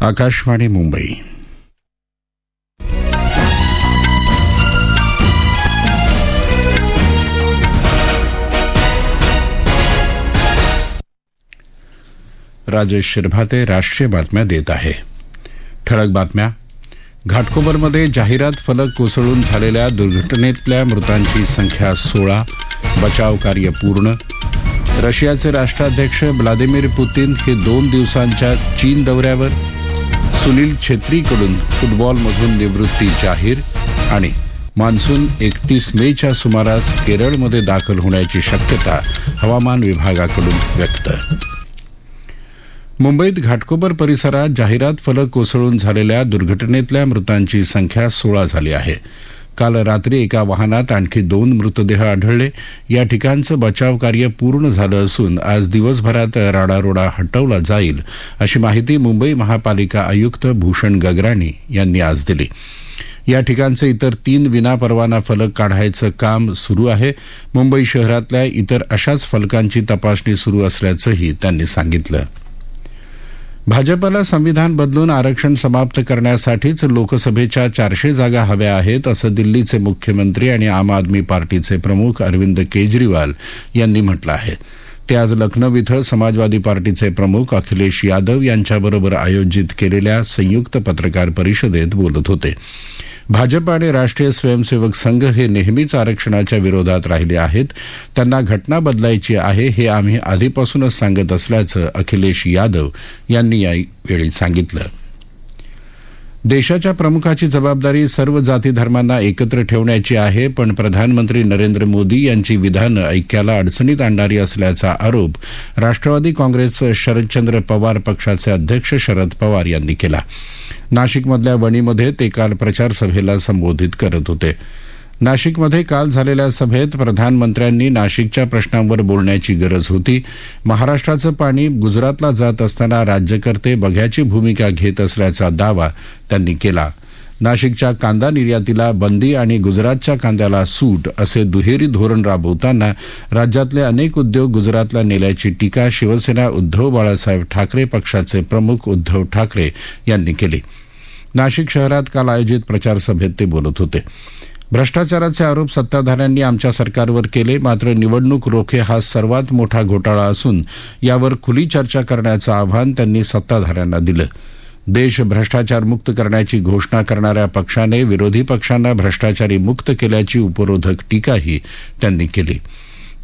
आकाशवाणी मुंबई. राजेश शिरभाते राष्ट्रीय बातम्या देत आहे. ठळक बातम्या. घाटकोपरमध्ये जाहिरात फलक कोसळून झालेल्या दुर्घटनेतल्या मृतांची संख्या सोळा. बचाव कार्य पूर्ण. रशियाचे राष्ट्राध्यक्ष व्लादिमीर पुतीन हे दोन दिवसांच्या चीन दौऱ्यावर सुनील छेत्रीकडून फुटबॉलमधून निवृत्ती जाहीर आणि मान्सून एकतीस मेच्या सुमारास केरळमध्ये दाखल होण्याची शक्यता हवामान विभागाकडून व्यक्त. मुंबईत घाटकोपर परिसरात जाहिरात फलक कोसळून झालेल्या दुर्घटनेतल्या मृतांची संख्या सोळा झाली आहे. काल रात्री एका वाहनात आणखी दोन मृतदेह आढळले. या ठिकाणचं बचाव कार्य पूर्ण झालं असून आज दिवसभरात राडारोडा हटवला जाईल अशी माहिती मुंबई महापालिका आयुक्त भूषण गगराणी यांनी आज दिली. या ठिकाणचे इतर तीन विनापरवाना फलक काढायचं काम सुरू आहे. मुंबई शहरातल्या इतर अशाच फलकांची तपासणी सुरू असल्याचंही त्यांनी सांगितलं. भाजपला संविधान बदलून आरक्षण समाप्त करण्यासाठीच लोकसभेच्या चारशे जागा हव्या आहेत असं दिल्लीचे मुख्यमंत्री आणि आम आदमी पार्टीचे प्रमुख अरविंद केजरीवाल यांनी म्हटलं आहे. ते आज लखनौ इथं समाजवादी पार्टीचे प्रमुख अखिलेश यादव यांच्याबरोबर आयोजित केलेल्या संयुक्त पत्रकार परिषदेत बोलत होते. भाजप आणि राष्ट्रीय स्वयंसेवक संघ हे नेहमीच आरक्षणाच्या विरोधात राहिले आहेत. त्यांना घटना बदलायची आहे हे आम्ही आधीपासूनच सांगत असल्याचं अखिलेश यादव यांनी यावेळी सांगितलं. देशाच्या प्रमुखाची जबाबदारी सर्व जाती धर्मांना एकत्र ठेवण्याची आहे पण प्रधानमंत्री नरेंद्र मोदी यांची विधानं ऐक्याला अडचणीत आणणारी असल्याचा आरोप राष्ट्रवादी काँग्रेसचे शरदचंद्र पवार पक्षाचे अध्यक्ष शरद पवार यांनी केला. नाशिकमधल्या वणीमध्ये ते काल प्रचारसभेला संबोधित करत होते. नाशिकमध्ये काल झालेल्या सभेत प्रधानमंत्र्यांनी नाशिकच्या प्रश्नांवर बोलण्याची गरज होती. महाराष्ट्राचं पाणी गुजरातला जात असताना राज्यकर्ते बघ्याची भूमिका घेत असल्याचा दावा त्यांनी केला. नाशिकच्या कांदा निर्यातीला बंदी आणि गुजरातच्या कांद्याला सूट असे दुहेरी धोरण राबवताना राज्यातले अनेक उद्योग गुजरातला नेल्याची टीका शिवसेना उद्धव बाळासाहेब ठाकरे पक्षाचे प्रमुख उद्धव ठाकरे यांनी केली. नाशिक शहरात काल आयोजित प्रचारसभेत ते बोलत होते. भ्रष्टाचाराचे आरोप सत्ताधाऱ्यांनी आमच्या सरकारवर केले मात्र निवडणूक रोखे हा सर्वात मोठा घोटाळा असून यावर खुली चर्चा करण्याचं आव्हान त्यांनी सत्ताधाऱ्यांना दिलं. देश भ्रष्टाचारमुक्त करण्याची घोषणा करणाऱ्या पक्षाने विरोधी पक्षांना भ्रष्टाचारी मुक्त केल्याची उपरोधक टीकाही त्यांनी केली.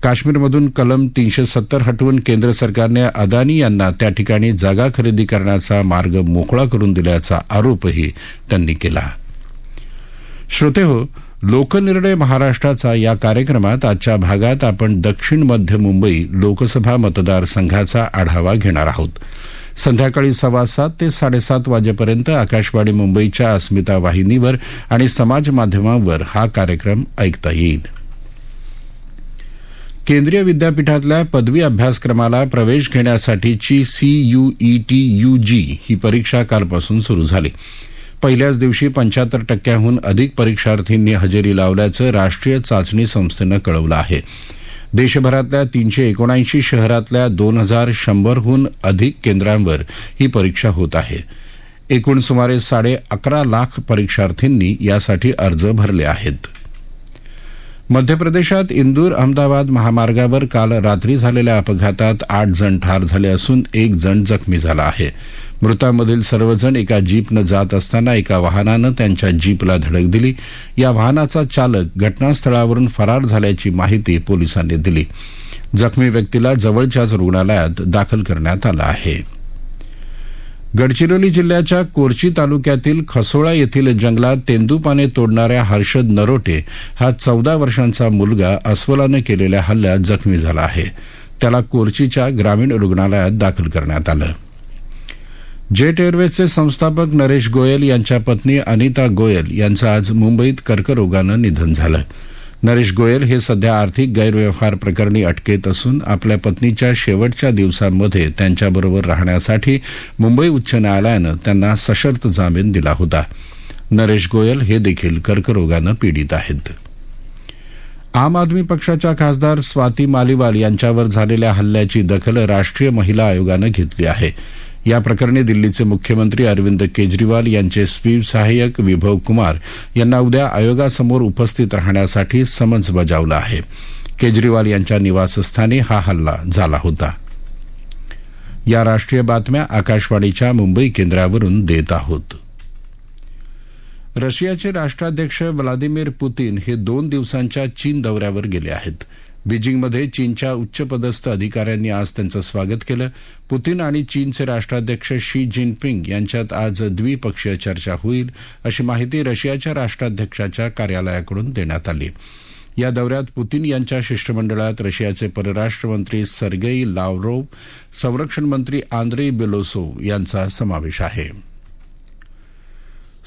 काश्मीरमधून कलम तीनशे सत्तर हटवून केंद्र सरकारने अदानी यांना त्या ठिकाणी जागा खरेदी करण्याचा मार्ग मोकळा करून दिल्याचा आरोपही त्यांनी केला. श्रोते हो लोकनिर्णय महाराष्ट्राचा या कार्यक्रमात आजच्या भागात आपण दक्षिण मध्य मुंबई लोकसभा मतदारसंघाचा आढावा घेणार आहोत. संध्याकाळी सव्वा सात ते साडेसात वाजेपर्यंत आकाशवाणी मुंबईच्या अस्मिता वाहिनीवर आणि समाज माध्यमांवर हा कार्यक्रम ऐकता येईल. केंद्रीय विद्यापीठातल्या पदवी अभ्यासक्रमाला प्रवेश घेण्यासाठीची सीयूईटी यूजी ही परीक्षा कालपासून सुरू झाली. पहिल्याच दिवशी पंच्याहत्तर टक्क्याहून अधिक परीक्षार्थींनी हजेरी लावल्याचं राष्ट्रीय चाचणी संस्थेनं कळवलं आहे. देशभरातल्या तीनशे एकोणऐंशी शहरातल्या दोन हजार शंभरहून अधिक केंद्रांवर ही परीक्षा होत आहे. एकूण सुमारे साडे अकरा लाख परीक्षार्थींनी यासाठी अर्ज भरले आहेत. मध्य प्रदेशात इंदूर अहमदाबाद महामार्गावर काल रात्री झालेल्या अपघातात आठ जण ठार झाले असून एक जण जखमी झाला आहे. मृतांमधील सर्वजण एका जीपनं जात असताना एका वाहनानं त्यांच्या जीपला धडक दिली. या वाहनाचा चालक घटनास्थळावरून फरार झाल्याची माहिती पोलिसांनी दिली. जखमी व्यक्तीला जवळच्याच रुग्णालयात दाखल करण्यात आलं आहे. गडचिरोली जिल्ह्याच्या कोरची तालुक्यातील खसोळा येथील जंगलात तेंदूपाने तोडणाऱ्या हर्षद नरोटे हा चौदा वर्षांचा मुलगा अस्वलानं केलेल्या हल्ल्यात जखमी झाला आहे. त्याला कोरचीच्या ग्रामीण रुग्णालयात दाखल करण्यात आलं. जेट एअरवेजचे संस्थापक नरेश गोयल यांच्या पत्नी अनिता गोयल यांचं आज मुंबईत कर्करोगानं निधन झालं. नरेश गोयल हे सध्या आर्थिक गैरव्यवहार प्रकरणी अटकेत असून आपल्या पत्नीच्या शेवटच्या दिवसांमध्ये त्यांच्याबरोबर राहण्यासाठी मुंबई उच्च न्यायालयानं त्यांना सशर्त जामीन दिला होता. नरेश गोयल हे देखील कर्करोगानं पीडित आहेत. आम आदमी पक्षाच्या खासदार स्वाती मालिवाल यांच्यावर झालेल्या हल्ल्याची दखल राष्ट्रीय महिला आयोगानं घेतली आहे. या प्रकरणी दिल्लीचे मुख्यमंत्री अरविंद केजरीवाल यांचे स्वीप सहाय्यक विभव कुमार यांना उद्या आयोगासमोर उपस्थित राहण्यासाठी समन्स बजावलं आहे. केजरीवाल यांच्या निवासस्थानी हा हल्ला झाला होता. या राष्ट्रीय बातम्या आकाशवाणीच्या मुंबई केंद्रावरून देत आहोत. रशियाचे राष्ट्राध्यक्ष व्लादिमीर पुतीन हे दोन दिवसांच्या चीन दौऱ्यावर गेले आहेत. बीजिंगमध्ये चीनच्या उच्चपदस्थ अधिकाऱ्यांनी आज त्यांचं स्वागत केलं. पुतीन आणि चीनचे राष्ट्राध्यक्ष शी जिनपिंग यांच्यात आज द्विपक्षीय चर्चा होईल अशी माहिती रशियाच्या राष्ट्राध्यक्षाच्या कार्यालयाकडून देण्यात आली. या दौऱ्यात पुतीन यांच्या शिष्टमंडळात रशियाचे परराष्ट्र मंत्री सर्गेई लावरोव संरक्षण मंत्री आंद्रेई बेलोसोव यांचा समावेश आहे.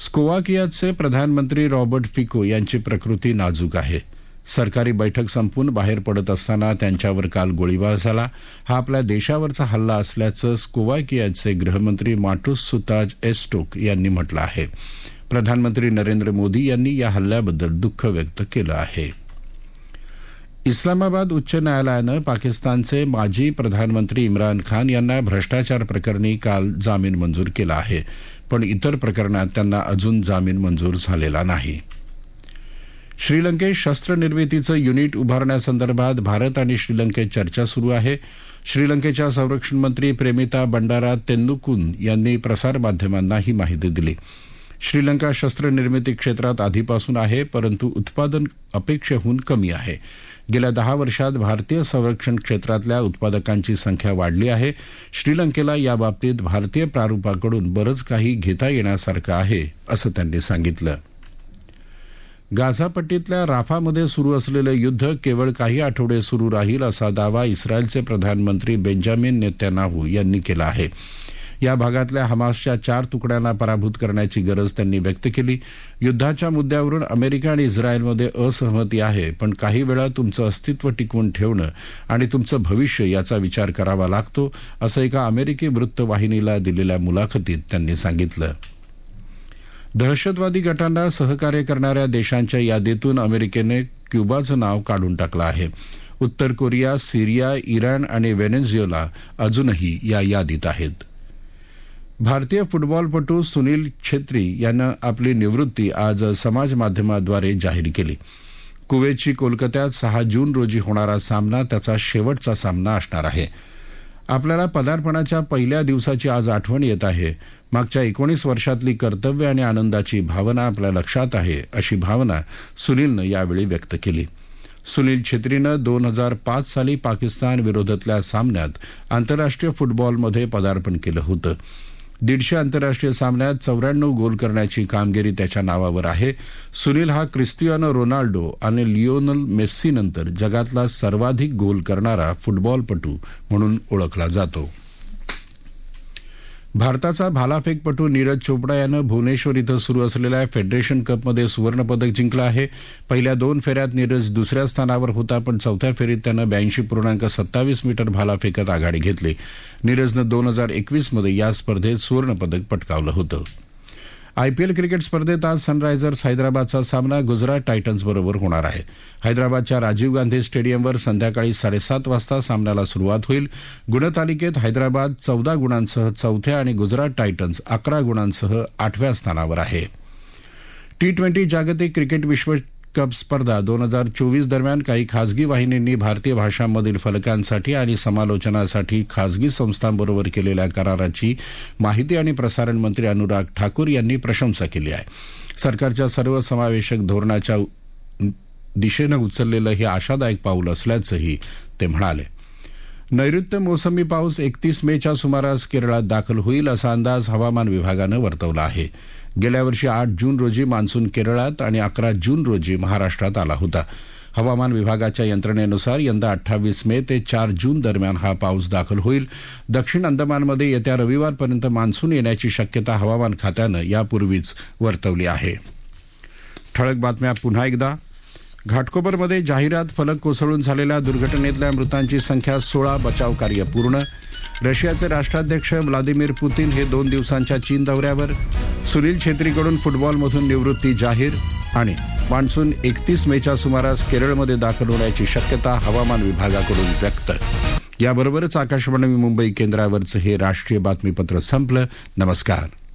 स्कोवाकियाचे प्रधानमंत्री रॉबर्ट फिको यांची प्रकृती नाजूक आहे. सरकारी बैठक संपून बाहेर पडत असताना त्यांच्यावर काल गोळीबार झाला. हा आपल्या देशावरचा हल्ला असल्याचं स्कोवाकियाचे गृहमंत्री माटूस सुताज एस्टोक यांनी म्हटलं आहे. प्रधानमंत्री नरेंद्र मोदी यांनी या हल्ल्याबद्दल दुःख व्यक्त केलं आहे. इस्लामाबाद उच्च न्यायालयानं पाकिस्तानचे माजी प्रधानमंत्री इम्रान खान यांना भ्रष्टाचार प्रकरणी काल जामीन मंजूर केला आहे. पण इतर प्रकरणात त्यांना अजून जामीन मंजूर झालेला नाही. श्रीलंकेत शस्त्रनिर्मितीचं युनिट उभारण्यासंदर्भात भारत आणि श्रीलंकेत चर्चा सुरू आहे. श्रीलंकेच्या संरक्षण मंत्री प्रेमिता बंडारा तेन्नुकुन यांनी प्रसारमाध्यमांना ही माहिती दिली. श्रीलंका शस्त्रनिर्मिती क्षेत्रात आधीपासून आहे परंतु उत्पादन अपेक्षेहून कमी आहे. गेल्या दहा वर्षात भारतीय संरक्षण क्षेत्रातल्या उत्पादकांची संख्या वाढली आहे. श्रीलंकेला याबाबतीत भारतीय प्रारूपाकडून बरंच काही घेता येण्यासारखं आहे असं त्यांनी सांगितलं. गाझापट्टीतल्या राफामध्ये सुरू असलेलं युद्ध केवळ काही आठवडे सुरू राहील असा दावा इस्रायलचे प्रधानमंत्री बेंजामिन नेत्यानाहू यांनी केला आहे. या भागातल्या हमासच्या चार तुकड्यांना पराभूत करण्याची गरज त्यांनी व्यक्त केली. युद्धाच्या मुद्द्यावरून अमेरिका आणि इस्रायलमध्ये असहमती आहे पण काही वेळा तुमचं अस्तित्व टिकवून ठेवणं आणि तुमचं भविष्य याचा विचार करावा लागतो असं एका अमेरिकी वृत्तवाहिनीला दिलेल्या मुलाखतीत त्यांनी सांगितलं. दहशतवादी गटांना सहकार्य करणाऱ्या देशांच्या यादीतून अमेरिकेने क्युबाचं नाव काढून टाकलं आहे. उत्तर कोरिया सिरिया इराण आणि व्हेनेझुएला अजूनही या यादीत आहेत. भारतीय फुटबॉलपटू सुनील छेत्री यानं आपली निवृत्ती आज समाज माध्यमाद्वारे जाहीर केली. कुवेतची कोलकात्यात सहा जून रोजी होणारा सामना त्याचा शेवटचा सामना असणार आहे. आपल्याला पदार्पणाच्या पहिल्या दिवसाची आज आठवण येत आहे. मागच्या एकोणीस वर्षातली कर्तव्य आणि आनंदाची भावना आपल्या लक्षात आहे अशी भावना सुनीलनं यावेळी व्यक्त केली. सुनील छेत्रीनं दोन हजार पाच साली पाकिस्तान विरोधातल्या सामन्यात आंतरराष्ट्रीय फुटबॉलमध्ये पदार्पण केलं होतं. दीडशे आंतरराष्ट्रीय सामन्यात चौऱ्याण्णव गोल करण्याची कामगिरी त्याच्या नावावर आहे. सुनील हा क्रिस्टियानो रोनाल्डो आणि लिओनल मेस्सीनंतर जगातला सर्वाधिक गोल करणारा फुटबॉलपटू म्हणून ओळखला जातो. भारताचा भालाफेकपटू नीरज चोपडा यानं भुवनेश्वर इथं सुरू असलेल्या फेडरेशन कपमध्ये सुवर्णपदक जिंकलं आहे. पहिल्या दोन फेऱ्यात नीरज दुसऱ्या स्थानावर होता पण चौथ्या फेरीत त्यानं ब्याऐंशी पूर्णांक सत्तावीस मीटर भालाफेकात आघाडी घेतली. नीरजनं दोन हजार एकवीसमध्ये या स्पर्धेत सुवर्णपदक पटकावलं होतं. आयपीएल क्रिकेट स्पर्धेत आज सनरायझर्स हैदराबादचा सामना गुजरात टायटन्स बरोबर होणार आहे. हैदराबादच्या राजीव गांधी स्टेडियमवर संध्याकाळी साडेसात वाजता सामन्याला सुरुवात होईल. गुणतालिकेत हैदराबाद चौदा गुणांसह चौथ्या आणि गुजरात टायटन्स अकरा गुणांसह आठव्या स्थानावर आहे. टी ट्वेंटी जागतिक क्रिकेट विश्व कप स्पर्धा दोन हजार चोवीस दरम्यान काही खासगी वाहिनींनी भारतीय भाषांमधील फलकांसाठी आणि समालोचनासाठी खासगी संस्थांबरोबर केलेल्या कराराची माहिती आणि प्रसारण मंत्री अनुराग ठाकूर यांनी प्रशंसा केली आहे. सरकारच्या सर्वसमावेशक धोरणाच्या दिशेनं उचललेलं हे आशादायक पाऊल असल्याचंही ते म्हणाले. नैऋत्य मोसमी पाऊस एकतीस मेच्या सुमारास केरळात दाखल होईल असा अंदाज हवामान विभागानं वर्तवला आहे. गेल्या वर्षी आठ जून रोजी मान्सून केरळात आणि अकरा जून रोजी महाराष्ट्रात आला होता. हवामान विभागाच्या यंत्रणेनुसार यंदा अठ्ठावीस मे ते चार जून दरम्यान हा पाऊस दाखल होईल. दक्षिण अंदमानमध्ये येत्या रविवारपर्यंत मान्सून येण्याची शक्यता हवामान खात्यानं यापूर्वीच वर्तवली आहे. ठळक बातम्या पुन्हा एकदा. घाटकोपरमध्ये जाहिरात फलक कोसळून झालेल्या दुर्घटनेतल्या मृतांची संख्या सोळा बचाव कार्य पूर्ण. रशियाचे राष्ट्राध्यक्ष व्लादिमीर पुतीन हे दोन दिवसांच्या चीन दौऱ्यावर. सुनील छेत्रीकडून फुटबॉलमधून निवृत्ती जाहीर आणि मान्सून एकतीस मेच्या सुमारास केरळमध्ये दाखल होण्याची शक्यता हवामान विभागाकडून व्यक्त. याबरोबरच आकाशवाणी मुंबई केंद्रावरचं हे राष्ट्रीय बातमीपत्र संपलं. नमस्कार.